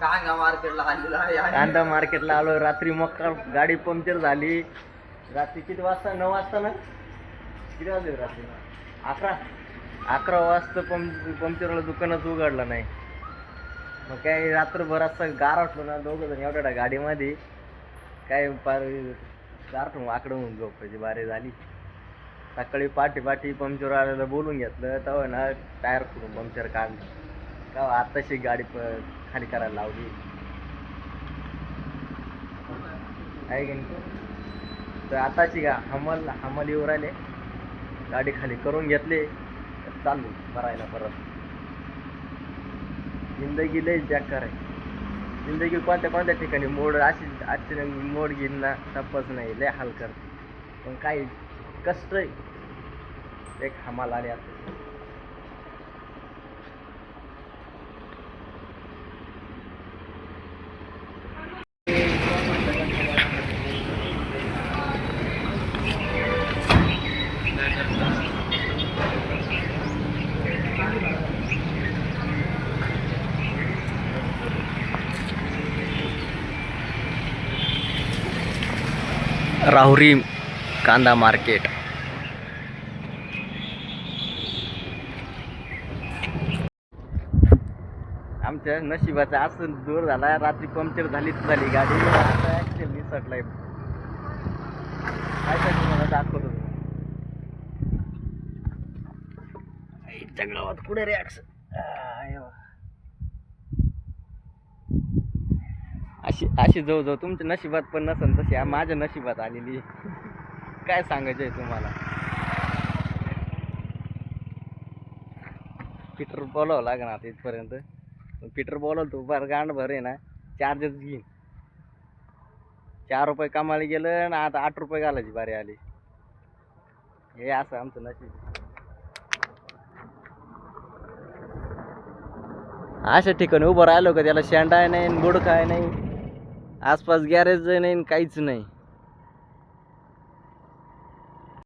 कांगा मार्केटला कांदा मार्केटला आलो रात्री मक्का गाडी पंक्चर झाली. रात्री किती वाजता? नऊ वाजता ना? किती वाजले रात्री? अकरा. अकरा वाजता पंप पंक्चरला दुकानच उघडलं नाही. मग काय रात्रभर असं गारटलो ना दोघं जण एवढ्या गाडीमध्ये. काय पार गारठून वाकडं होऊन झोपायची बारी झाली. सकाळी पाठी पाठी पंक्चर आलेलं बोलून घेतलं तेव्हा ना टायर फुटून पंक्चर काढलं. का आत्ताशी गाडी प खाली करायला लावली. आहे की नाही? तर आताची का हमल हमल येऊ राहिले. गाडी खाली करून घेतली. तर चालू भरायला परत. जिंदगी लय बेकार आहे. जिंदगी कोणत्या कोणत्या ठिकाणी मोड अशी अचानक मोड घेईन ना नाही लय हाल करते. पण काही कष्ट एक हमाला आले राहुरी कांदा मार्केट. आमच्या नशिबाचा असं दूर झाला रात्री पंक्चर झालीच झाली गाडी. आता ऍक्सिडेंट निसटलाय काय काय तुम्हाला दाखवतो. गावात कुठे रे अशी अशी जवळजवळ तुमच्या नशिबात पण नसन तशी माझ्या नशिबात आलेली. काय सांगायचं आहे तुम्हाला? पीटर बोलावं लागेल आता इथपर्यंत. पीटर बोलवलं तू बरं गांड भर आहे ना. चार्जेस घेईन. चार रुपये कमाली गेलं ना आता आठ रुपये घालायची बारी आली. हे असं आमचं नशीब अशा ठिकाणी उभं राहिलो का त्याला शेंडा नाही बुडकाय नाही आसपास गॅरेज नाही काहीच नाही.